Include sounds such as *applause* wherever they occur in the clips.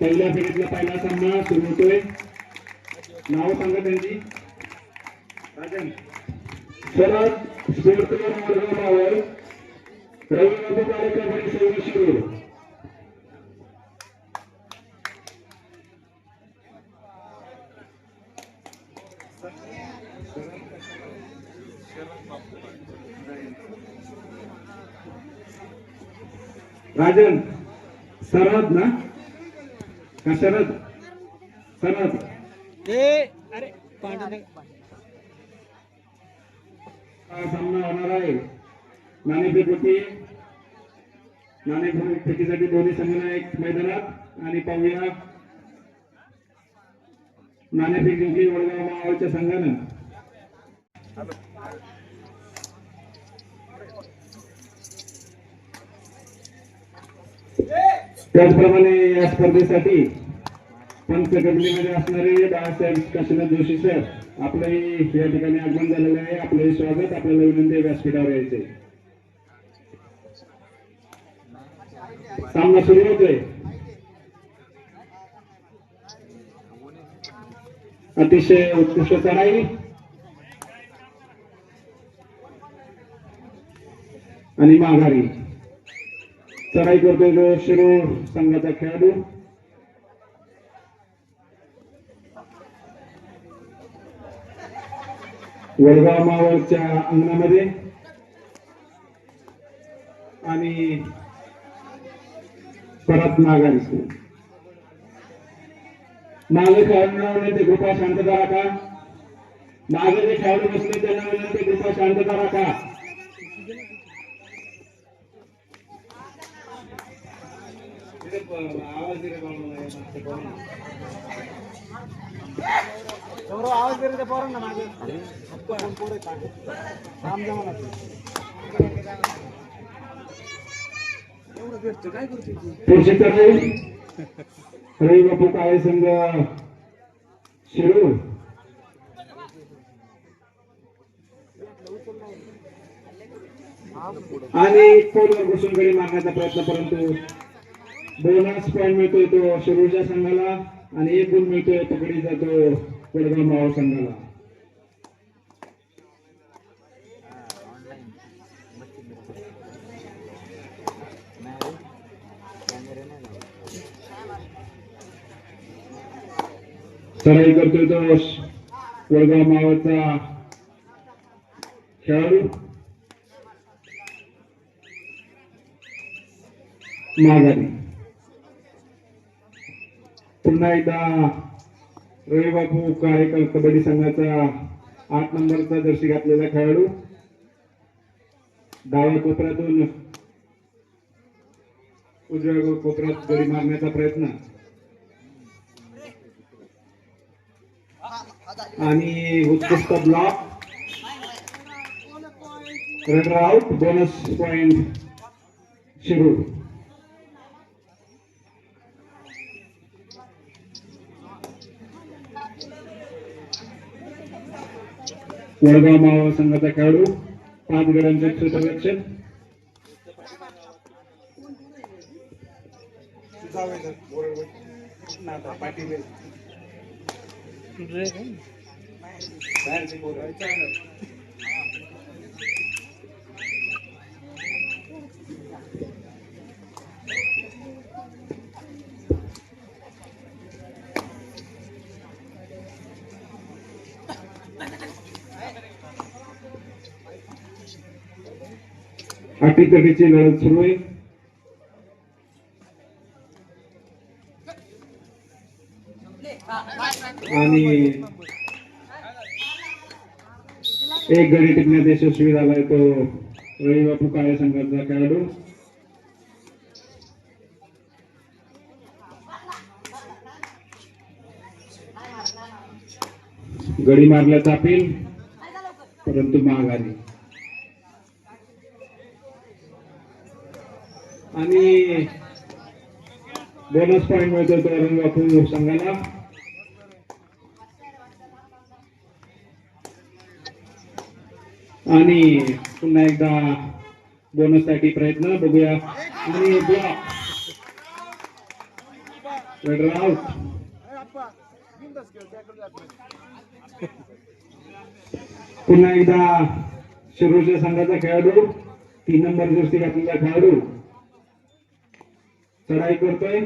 पहिल्या फेरीतला पहिला सामना सुरू होतोय. नाव सांगा त्यांची. राजन. शरद स्पोर्ट क्लब वडगावावर रविबाबू कार्यक्रम सैनिक शिरूर राजन सरद ना? शरद अरे पांडे हा सामना होणार आहे. नाणेफेक होती नाणेफेक फेकीसाठी दोन्ही संघनायक मैदानात. आणि पाहूया नाणेफेक जिंकली वडगाव मावळच्या संघानं. त्याचप्रमाणे या स्पर्धेसाठी पंचकबलीमध्ये असणारे बाळासाहेब काशीनाथ जोशी सर आपलंही या ठिकाणी आगमन झालेलं आहे. आपलंही स्वागत. आपल्याला विनंती व्यासपीठावर यायचे. सामना सुरू होतोय. अतिशय उत्कृष्ट चढाई आणि माघारी. चढाई करतोय जो शिरूर संघाचा खेळाडू. वडगाव मावळच्या अंगणामध्ये. आणि परत माघारी मागे खेळाडू ते कृपा शांतता राखा. मागे जे खेळाडू बसले त्यांना विनंती कृपा शांतता राखा. आवाज दिले समोर आवाज दे रे मागे एवढं काय करते पुढची रवी बापू काळे संघ शिरूर आणि पोलवर घुसून गडी मारण्याचा प्रयत्न परंतु बोनस पॉईंट मिळतोय तो शिरूरच्या संघाला आणि एक गुण मिळतोय तिकडे तो वडगाव मावळ संघाला. सराई करतोय तो वडगाव मावळचा खेळाडू. माघारी. पुन्हा एकदा रविबाबू काळेकर कबड्डी संघाचा आठ नंबरचा जर्सी घातलेला खेळाडू. डाव्या कोपऱ्यातून उजव्या कोपऱ्यात गडी मारण्याचा प्रयत्न. आणि उत्कृष्ट block runner out bonus point Shirur Vadgaon Maval संघाचा खेळाडू पाच गड्यांचे क्षेत्ररक्षक अटीतटीची लढत सुरू आहे आणि एक गडी टिकण्यात यशस्वी झालाय तो रविबापू काळे संघाचा खेळाडू. गडी मारल्याचा अपील परंतु महाग आली आणि बोनस पॉईंट मिळतो तो रंगापूर संघाला. आणि पुन्हा एकदा बोनससाठी प्रयत्न बघूया. आणि पुन्हा एकदा शिरूरच्या संघाचा खेळाडू तीन नंबर दृष्टी घातलेला खेळाडू. चढाई करतोय?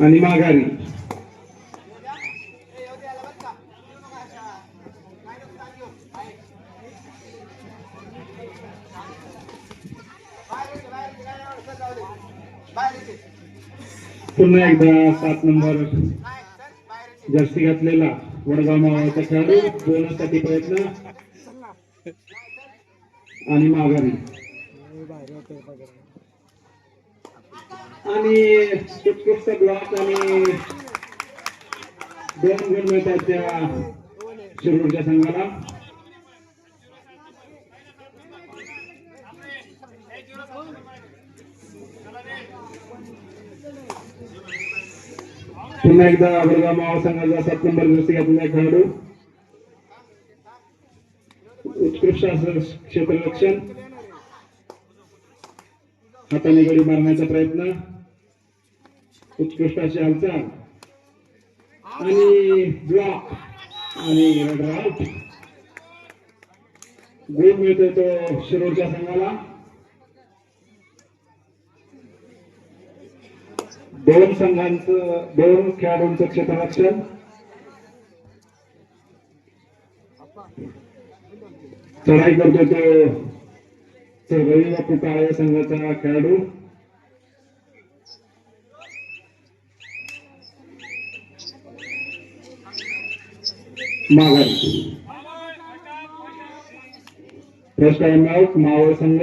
आणि माघारी. पुन्हा एकदा सात नंबर जर्सी घातलेला वडगाव मावाचा खेळाडू. बोलण्यासाठी प्रयत्न. आणि माघारी. आणि ब्लॉक आणि दोन गुण मिळतात त्या शिरूरच्या संघाला. पुन्हा एकदा वडगाव मावळ सात नंबर दिवशी घातलेला खेळाडू. उत्कृष्ट असं क्षेत्ररक्षण हाताने गडी मारण्याचा प्रयत्न. उत्कृष्ट अशी हालचाल. आणि ब्लॉक आणि रनर आउट गोल मिळतोय तो शिरोरच्या संघाला. दोन संघांचं दोन खेळाडूंचं क्षेत्ररक्षण. चढाई करतो तो रवी बापू काळे संघाचा खेळाडू. माघारी. फर्स्ट टाइम आउट मावळ संघ.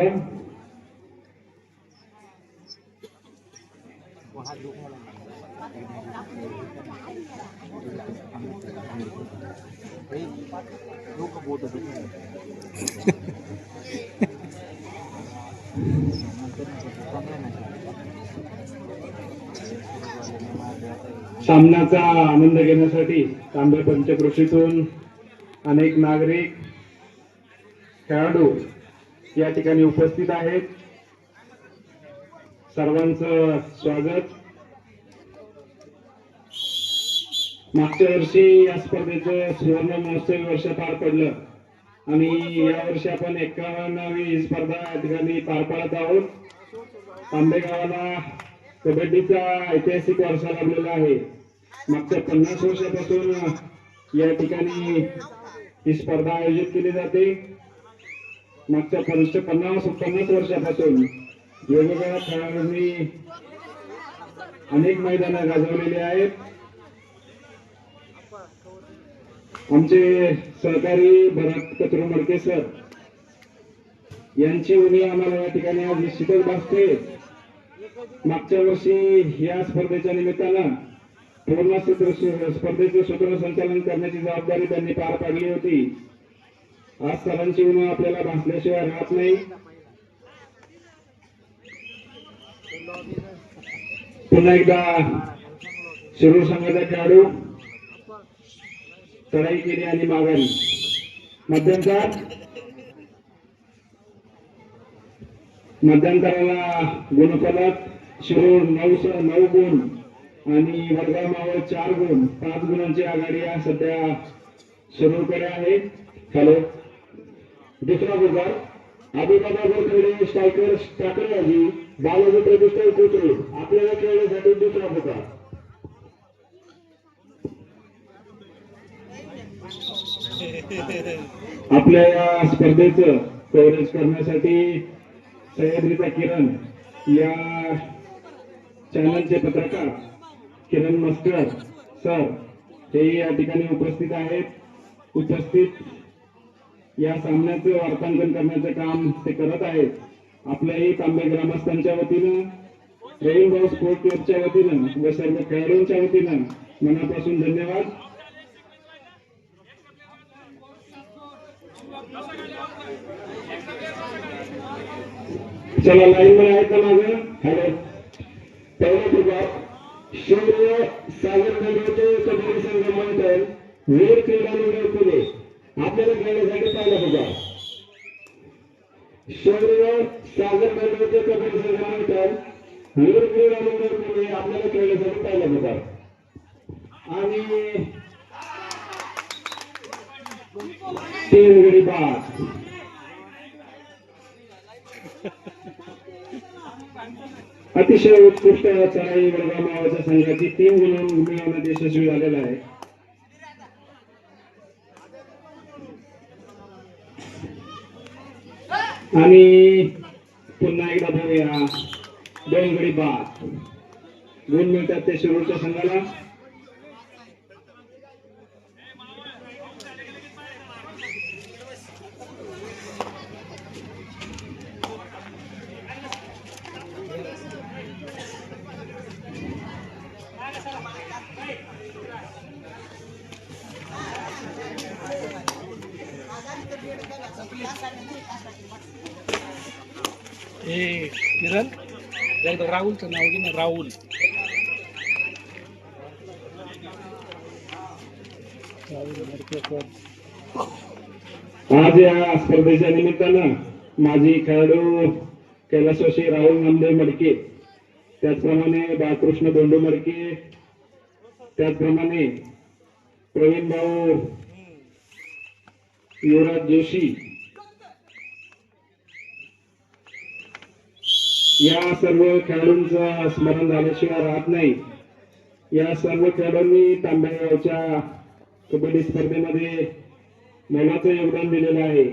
सामन्याचा आनंद घेण्यासाठी तांबे पंचकृषीतून अनेक नागरिक खेळाडू या ठिकाणी उपस्थित आहेत. सर्वांचं स्वागत. मागच्या वर्षी या स्पर्धेचं सुवर्ण महोत्सवी वर्ष पार पडलं. आणि या वर्षी आपण एकावन्नावी स्पर्धा या ठिकाणी पार पाडत आहोत. आंबेगावाला कबड्डीचा ऐतिहासिक वारसा लाभलेला आहे. मागच्या पन्नास वर्षापासून या ठिकाणी ही स्पर्धा आयोजित केली जाते. मागच्या पंच पन्नास पन्नास वर्षापासून वेगवेगळ्या खेळाडूंनी अनेक मैदानं गाजवलेली आहेत. आमचे सहकारी भरत कचरू मडके सर यांची उणी आम्हाला या ठिकाणी आज निश्चितच भासते. मागच्या वर्षी या स्पर्धेच्या निमित्तानं पूर्ण सूत्र स्पर्धेचं सूत्रसंचालन करण्याची जबाबदारी त्यांनी पार पाडली होती. आज सरांची उणीव आपल्याला भासल्याशिवाय राहत नाही. पुन्हा एकदा शिरूर संघाचा खेळाडू चढाई केली आणि माघारी. मध्यंतर मध्यंतराला गुणफलक शिरोळ नऊ नऊ गुण आणि वर्गामावर मावळ चार गुण. पाच गुणांची आघाडी या सध्या शिरूरकडे आहे. हॅलो. दुसरा गुजर आदिबाबा गोखले स्ट्रायकर टाकरबाजी बालाजी प्रतिष्ठान कोचरे आपल्याला खेळण्यासाठी दुसरा पुकार आपल्या या स्पर्धेचं कव्हरेज करण्यासाठी सह्याद्रीचा किरण या चॅनलचे पत्रकार किरण मस्कर सर हे या ठिकाणी उपस्थित आहेत. उपस्थित या सामन्याचं वार्तांकन करण्याचं काम ते करत आहेत. आपल्याही तांबे ग्रामस्थांच्या वतीनं रेनबो स्पोर्ट क्लबच्या वतीनं व सर्व खेळाडूंच्या वतीनं मनापासून धन्यवाद. चला लाईन मध्ये आहेत का माझं हॅलो. पहिला प्रभाग शौर्य सागर गंगोटे कबड्डी संघ मंथन. वीर क्रीडा मंडळ पुणे आपल्याला खेळण्यासाठी पहिला प्रभाग शौर्य सागर गंगोटे कबड्डी संघ मंथन. वीर क्रीडा मंडळ पुणे आपल्याला खेळण्यासाठी पहिला प्रभाग आणि तीन गडी बाद. अतिशय उत्कृष्ट चढाई वडगाव नावाच्या संघाची तीन गुण मिळवण्यात यशस्वी झालेला आहे. आणि पुन्हा एकदा बघूया. दोन गडी बाद. गुण मिळतात ते शिरूरच्या संघाला. हे किरण एकदा राहुलचं नाव घे ना राहुल. आज या स्पर्धेच्या निमित्तानं माजी खेळाडू कैलासवासी राहुल नामदेव मडके त्याचप्रमाणे बाळकृष्ण दोंडू मडके त्याचप्रमाणे प्रवीण भाऊ युवराज जोशी या सर्व खेळाडूंचं स्मरण झाल्याशिवाय राहत नाही. या सर्व खेळाडूंनी तांबेगावच्या कबड्डी स्पर्धेमध्ये मोलाचं योगदान दिलेलं आहे.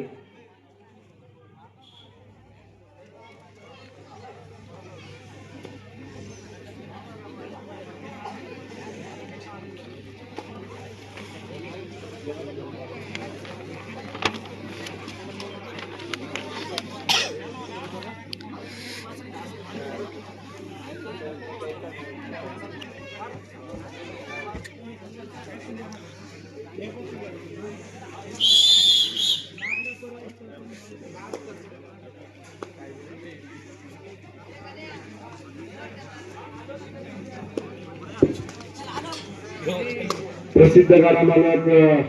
प्रसिद्ध गाडामालक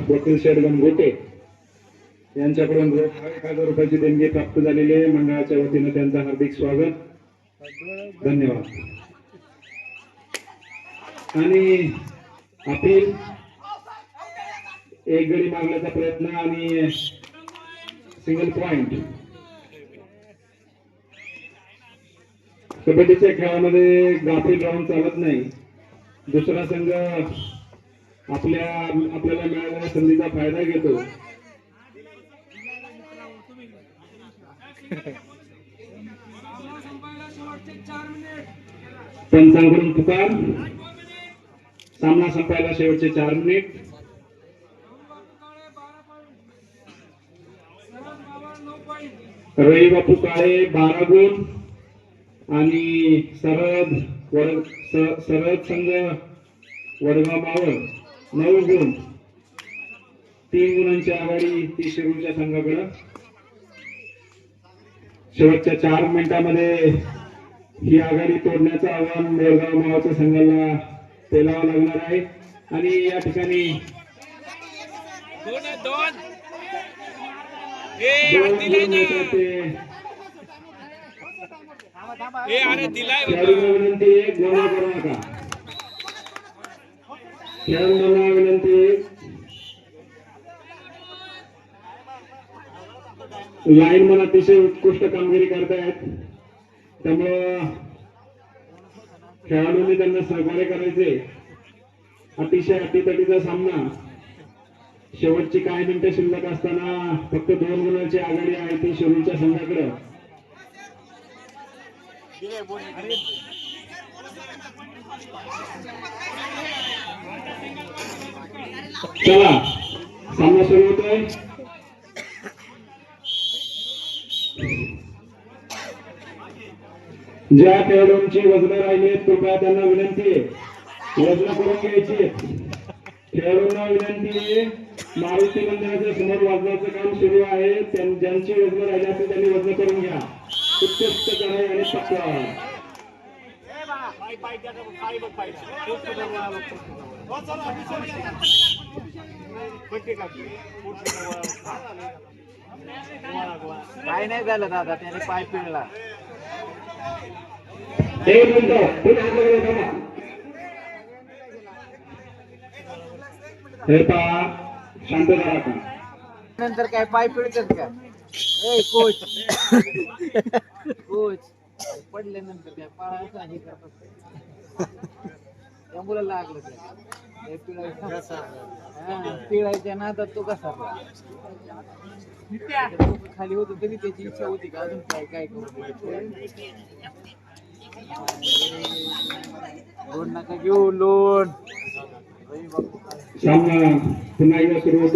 वकील शेठ गंगोटे यांच्याकडून एक हजार रुपयाची देणगी प्राप्त झालेली आहे. मंडळाच्या वतीनं त्यांचं हार्दिक स्वागत. धन्यवाद. आणि अपील एक गडी मागण्याचा प्रयत्न आणि सिंगल पॉइंट कबड्डीच्या खेळामध्ये गाफील राऊंड चालत नाही. दुसरा संघ आपल्या आपल्याला मिळालेल्या संधीचा फायदा घेतो. पंचांकडून पुकार. सामना संपायला शेवटचे चार मिनिट. रवी बापू काळे बारा गुण. आणि सरद वड सरद संघ वडगाव मावळ. नऊ गुण. तीन गुणांची आघाडी ती शिरूरच्या संघाकडं. शेवटच्या चार मिनिटांमध्ये ही आघाडी तोडण्याचं आव्हान बेळगाव मावाच्या संघाला पेलावं लागणार आहे. आणि या ठिकाणी दोन आहेत, दोन. ए दोन खेळाडूंना विनंती लाईन मन अतिशय उत्कृष्ट कामगिरी करतायत. त्यामुळं खेळाडूंनी त्यांना सहकार्य करायचे. अतिशय अटीतटीचा सामना. शेवटची काही मिनिटं शिल्लक असताना फक्त दोन गुणांची आघाडी आहे ती शिरूरच्या संघाकडे. चला. सामना सुरू होतोय. ज्या खेळाडूंची वजन राहिली आहेत कृपया त्यांना विनंती आहे. वजन करून घ्यायची खेळाडूंना विनंती आहे मारुती मंदिराच्या समोर वाजण्याचं काम सुरू आहे. ज्यांची वजन राहिली असेल त्यांनी वजन करून घ्या. उत्कृष्ट करा आणि पक्का काय नाही झालं दादा त्याने पाय पिळला. हे नंतर काय पाय पिळतात का? ए कोच. *laughs* कोच. पडले नंतर काय पाळायचं हे करतात. मुलाला लागलं ते. पिळायचं. पिळायच्या नादात तो कसा खाली होत तरी त्याची इच्छा होती का अजून काय काय करू? लोन नका घेऊ लोन सामना पुन्हा एकदा सुरू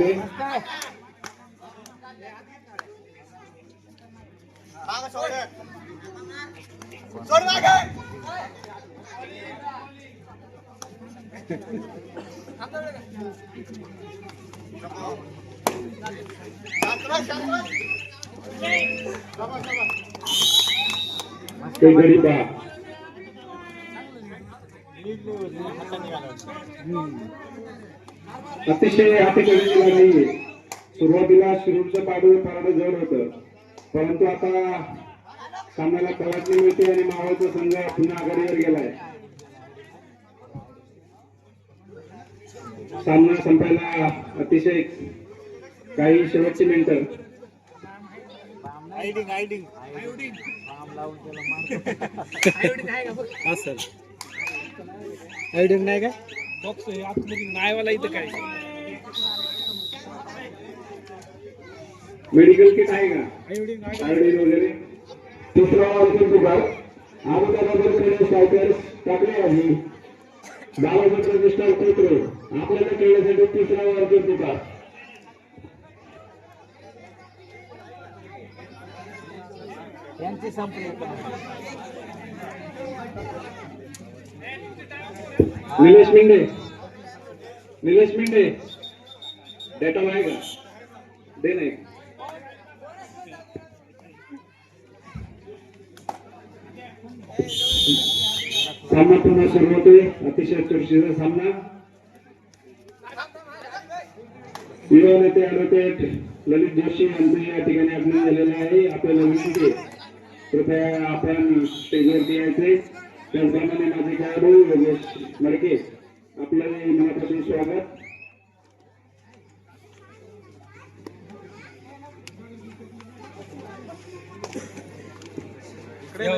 काय ते गडी पहा अतिशय हातीकडे नाही सुरुवातीला शिरूरचं पाडू पारडं जड होतं. परंतु आता सामन्याला कलाटणी मिळते आणि मावळचा संघ पुन्हा आघाडीवर गेलाय. सामना संपायला अतिशय काही शेवटची मिनिटं. आयडिंग नाही काय? बॉक्स नायवाला इथं काय? मेडिकल किट आहे का? आयडिंग आयोडीन वगैरे. तिसरा अर्जुन तुकार अहमदाबाद स्ट्रायकर्स टाकले आहे. गावाचं प्रतिष्ठान आपल्याला खेळण्यासाठी तिसरा अर्जुन तुकार यांची संपली. निलेश मिंडे. निलेश मिंडे. डेटॉल आहे का? दे नाही. सामना पुन्हा सुरू होतोय. अतिशय चुरशीचा सामना. युवा नेते ऍडव्होकेट ललित जोशी यांचं या ठिकाणी अभिनंदन झालेलं आहे आपल्याला विनंती आहे. कृपया आपण स्टेजवरती यायचे त्याचप्रमाणे माझे खेळाडू योगेश मडके आपलं मनापासून स्वागत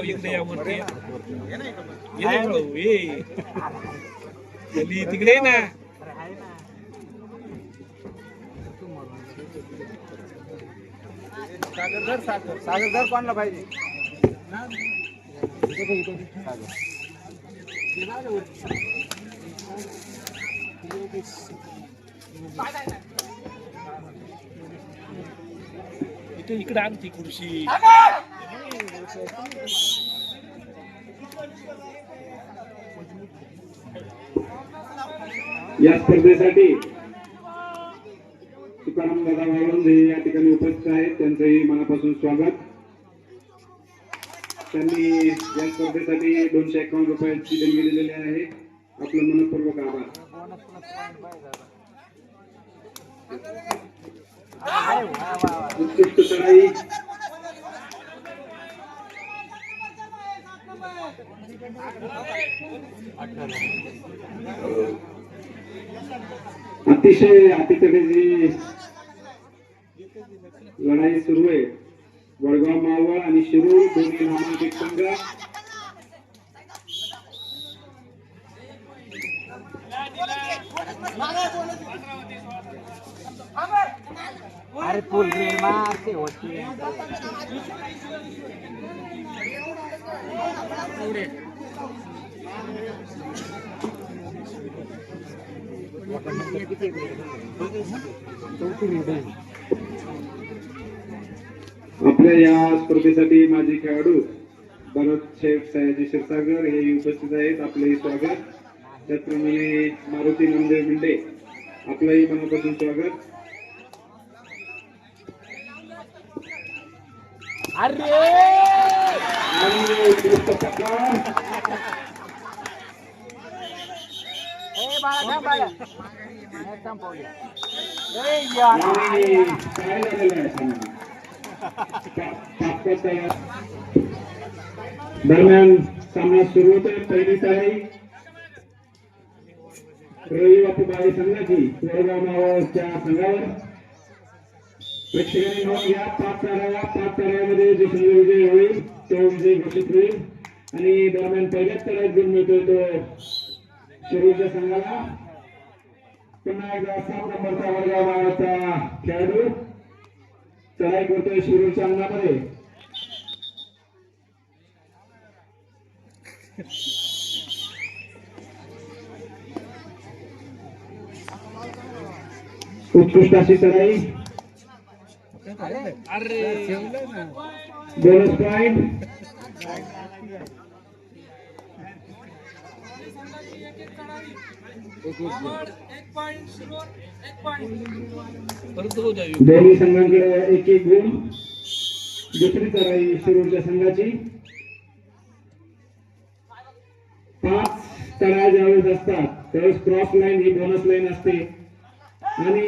इकडे या वरती ये ना सागर जर कोणला पाहिजे? इथे इकडे आणखी खुर्शी या स्पर्धेसाठी तुकाराम दादा हे या ठिकाणी उपस्थित आहेत त्यांचंही मनापासून स्वागत. त्यांनी या स्पर्धेसाठी दोनशे एकावन्न रुपयाची देणगी दिलेली आहे. आपलं मनपूर्वक आभार. उत्कृष्ट चढाई अतिशय अतितटेची लढाई सुरू आहे वडगाव मावळ आणि शिरूर दोन्ही नामांकित संघ अरे मारते होती आपल्या या स्पर्धेसाठी माजी खेळाडू भरत शेख सयाजी क्षीरसागर हे उपस्थित आहेत. आपलंही स्वागत. त्याचप्रमाणे मारुती नामदेव मुंडे आपलंही मनापासून स्वागत. अरे! आणि काय झालेलं आहे दरम्यान सामना सुरू होतोय. पहिली ताई रवी बापू बापूबाई संघाची कोरगाव नावाच्या संघावर. प्रेक्षकांनी नोंद घ्या पाच तारा पाच ताऱ्यामध्ये जो संघ विजय होईल तो विजय घोषित होईल. आणि दरम्यान पहिल्याच तऱ्यात गुण मिळतोय तो शिरूरच्या संघाला. पुन्हा एकदा सात नंबरचा वडगाव नावाचा खेळाडू. चढाई करतोय शिरूरच्या अंगणामध्ये उत्कृष्ट अशी चढाई बोनस पॉइंट एक पॉइंट हो दोन्ही संघांकडे एक एक गुण. दुसरी चढाई शिरूरच्या संघाची. पाच चढाया ज्यावेळेस असतात त्यावेळेस क्रॉस लाईन ही बोनस लाईन असते. आणि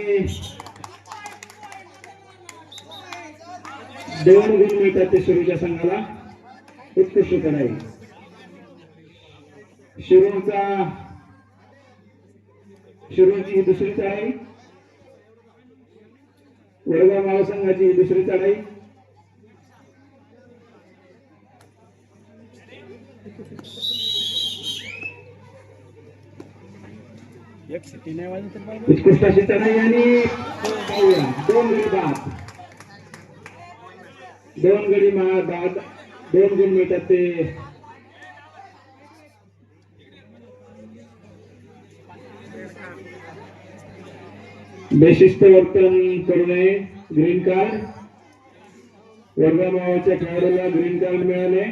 दोन गुण मिळतात ते शिरूरच्या संघाला. उत्कृष्ट चढाई शिरूरचा शिरूरची ही दुसरी चढाई. वडगाव महासंघाची ही दुसरी चढाई आणि दोन गडी बाद. दोन गडी बाद दोन गुण मिळतात ते. बेशिस्त वर्तन करू नये. ग्रीन कार्ड वर्गा नावाच्या खेळाडूला ग्रीन कार्ड मिळाले.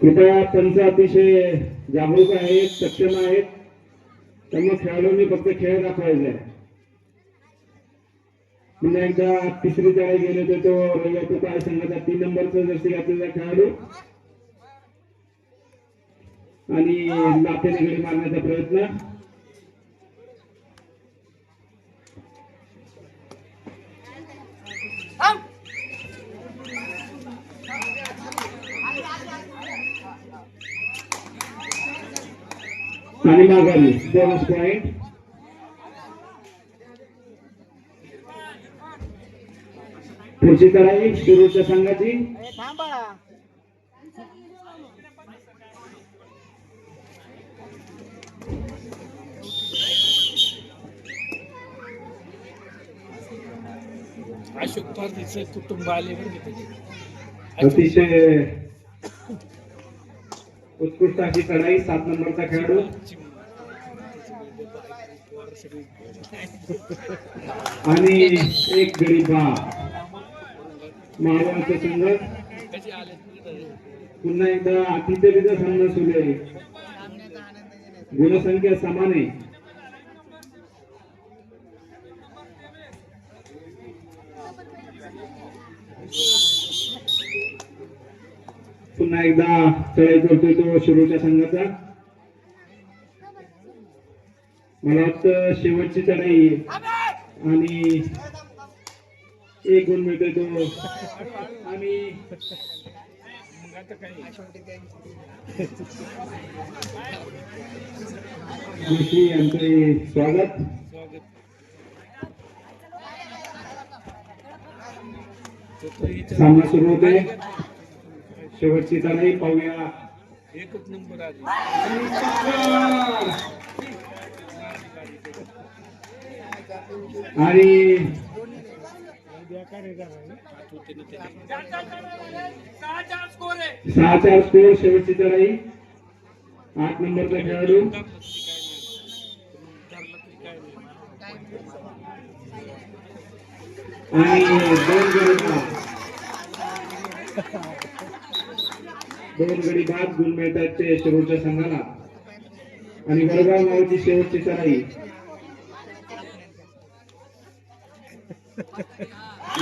कृपया पंच अतिशय जागरूक आहेत सक्षम आहेत. त्यामुळे खेळाडूंनी फक्त खेळ दाखवायचा आहे. पुन्हा एकदा तिसरी जाळी गेले होते तो रविवार काय संघाचा तीन नंबरचा जर्सी घातलेला खेळाडू. आणि लाथेने गडी मारण्याचा प्रयत्न. आणि माघारी बोनस पॉइंट पुढची कराई सुरूच्या संघाची. अशोक पारदीचं कुटुंब आले अतिशय उत्कृष्ट अशी चढाई सात नंबरचा खेळाडू. आणि एक गरीबा महाराष्ट्र संघ. पुन्हा एकदा अतिथरीचा सामना सुरू आहे. गुणसंख्या समान आहे. पुन्हा एकदा चढाई करतोय तो शिरूरच्या संघाचा. मला वाटतं शेवटची चढाई आणि एक गुण मिळतोय तो. आणि जोशी यांचे स्वागत स्वागत. सामना सुरू होतोय. शेवटची चढाई पाहूया एकच नंबर आणि सहा चार स्कोर शेवटची चढाई आठ नंबरचा खेळाडू. आणि दोन गडी बाद दोन गडी बाद गुण मिळतात ते शिरूरच्या संघाला. आणि वडगाव नावाची शेवटची चढाई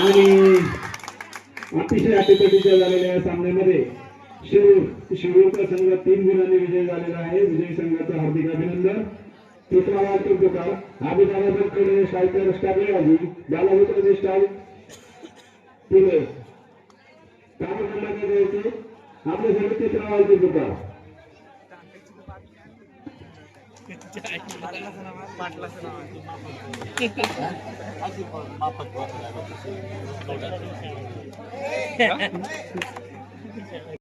आणि अतिशय अटीतटीच्या झालेल्या सामन्यामध्ये शिरूर शिरूरचा संघ तीन गुणांनी विजय झालेला आहे. विजय संघाचं हार्दिक अभिनंदन. तिसरा वाटतो तुकार अभिदाना बदकडे स्ट्रायकर स्टाबेबाजी बालाभूत्र स्टाईल पुणे काय क्रमांक द्यायचे आपल्यासाठी तिसरा वाटतो तुकार माफक